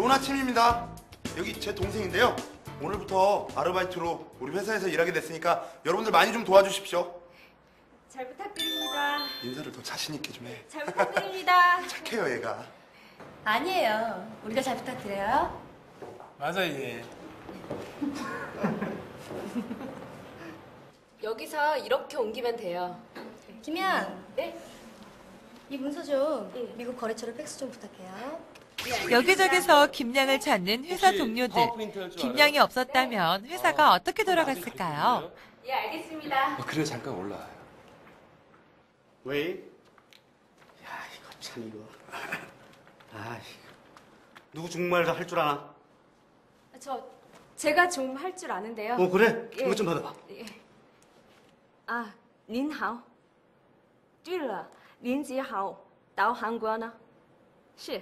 아침입니다. 여기 제 동생인데요. 오늘부터 아르바이트로 우리 회사에서 일하게 됐으니까 여러분들 많이 좀 도와주십시오. 잘 부탁드립니다. 인사를 더 자신 있게 좀 해. 잘 부탁드립니다. 착해요 얘가. 아니에요. 우리가 잘 부탁드려요. 맞아 얘. 여기서 이렇게 옮기면 돼요. 김양, 네? 이 문서 좀 미국 거래처로 팩스 좀 부탁해요. 여기저기서 김양을 찾는 회사 혹시 동료들. 파워포인트 할줄 김양이 알아요? 없었다면 회사가 어떻게 돌아갔을까요? 예, 알겠습니다. 어, 그래 잠깐 올라. 왜? 야 이거 참 이거. 아 누구 중국말도 할 줄 아나? 저 제가 좀 할 줄 아는데요. 어 그래? 예. 이거 좀 받아봐. 啊，您好。对了，您几号到韩国呢？是，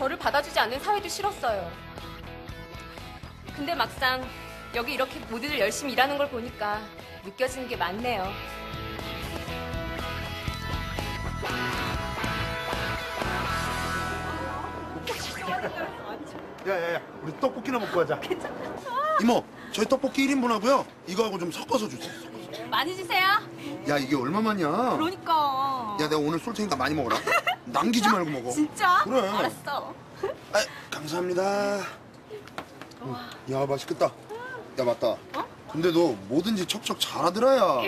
저를 받아주지 않는 사회도 싫었어요. 근데 막상 여기 이렇게 모두들 열심히 일하는 걸 보니까 느껴지는 게 많네요. 야야야, 우리 떡볶이나 먹고 가자. 이모, 저희 떡볶이 1인분 하고요. 이거하고 좀 섞어서 주세요. 많이 주세요. 야 이게 얼마만이야? 그러니까. 야 내가 오늘 쏠 테니까 많이 먹어라. 남기지 말고 먹어. 진짜? 그래. 알았어. 아, 감사합니다. 음, 야 맛있겠다. 야 맞다. 근데 너 뭐든지 척척 잘하더라야.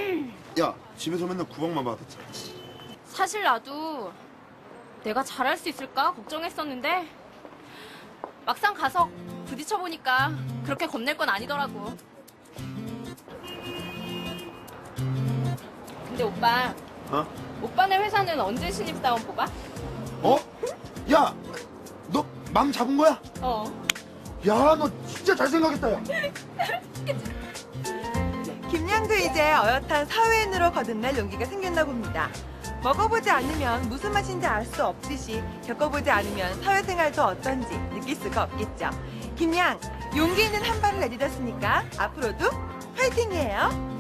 야 집에서 맨날 구박만 받았잖아. 사실 나도 내가 잘할 수 있을까 걱정했었는데 막상 가서 부딪혀 보니까 그렇게 겁낼 건 아니더라고. 근데 오빠, 어? 오빠네 회사는 언제 신입사원 뽑아? 어? 야, 너 맘 잡은 거야? 어. 야, 너 진짜 잘 생각했다, 야. 김양도 이제 어엿한 사회인으로 거듭날 용기가 생겼나 봅니다. 먹어보지 않으면 무슨 맛인지 알 수 없듯이 겪어보지 않으면 사회생활도 어떤지 느낄 수가 없겠죠. 김양, 용기 있는 한 발을 내딛었으니까 앞으로도 화이팅이에요.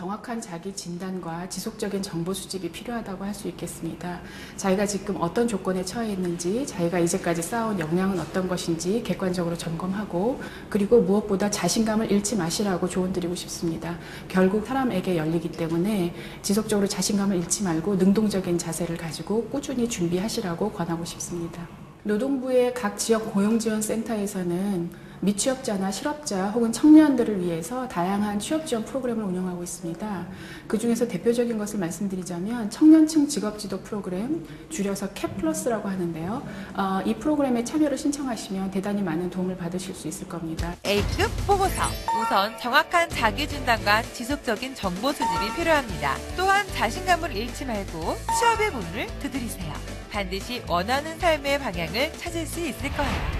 정확한 자기 진단과 지속적인 정보 수집이 필요하다고 할 수 있겠습니다. 자기가 지금 어떤 조건에 처해 있는지, 자기가 이제까지 쌓아온 역량은 어떤 것인지 객관적으로 점검하고, 그리고 무엇보다 자신감을 잃지 마시라고 조언 드리고 싶습니다. 결국 사람에게 열리기 때문에 지속적으로 자신감을 잃지 말고 능동적인 자세를 가지고 꾸준히 준비하시라고 권하고 싶습니다. 노동부의 각 지역 고용지원센터에서는 미취업자나 실업자 혹은 청년들을 위해서 다양한 취업 지원 프로그램을 운영하고 있습니다. 그 중에서 대표적인 것을 말씀드리자면 청년층 직업지도 프로그램, 줄여서 캡플러스라고 하는데요. 어, 이 프로그램에 참여를 신청하시면 대단히 많은 도움을 받으실 수 있을 겁니다. A급 보고서. 우선 정확한 자기 진단과 지속적인 정보 수집이 필요합니다. 또한 자신감을 잃지 말고 취업의 문을 두드리세요. 반드시 원하는 삶의 방향을 찾을 수 있을 거예요.